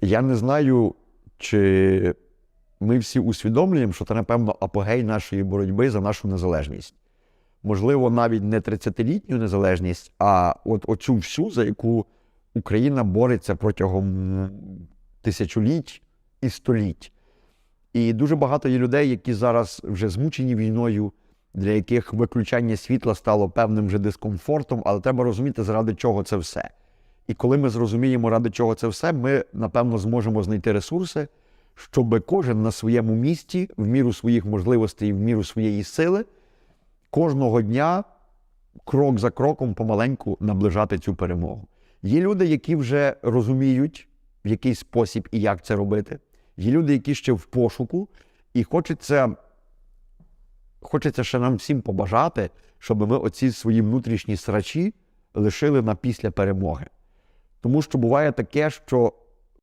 Я не знаю, чи ми всі усвідомлюємо, що це, напевно, апогей нашої боротьби за нашу незалежність. Можливо, навіть не 30-літню незалежність, а от оцю всю, за яку Україна бореться протягом тисячоліть і століть. І дуже багато є людей, які зараз вже змучені війною, для яких виключання світла стало певним вже дискомфортом, але треба розуміти, заради чого це все. І коли ми зрозуміємо, ради чого це все, ми, напевно, зможемо знайти ресурси, щоб кожен на своєму місці, в міру своїх можливостей, в міру своєї сили, кожного дня, крок за кроком, помаленьку наближати цю перемогу. Є люди, які вже розуміють, в який спосіб і як це робити. Є люди, які ще в пошуку, і хочеться, хочеться ще нам всім побажати, щоб ми оці свої внутрішні срачі лишили на після перемоги. Тому що буває таке, що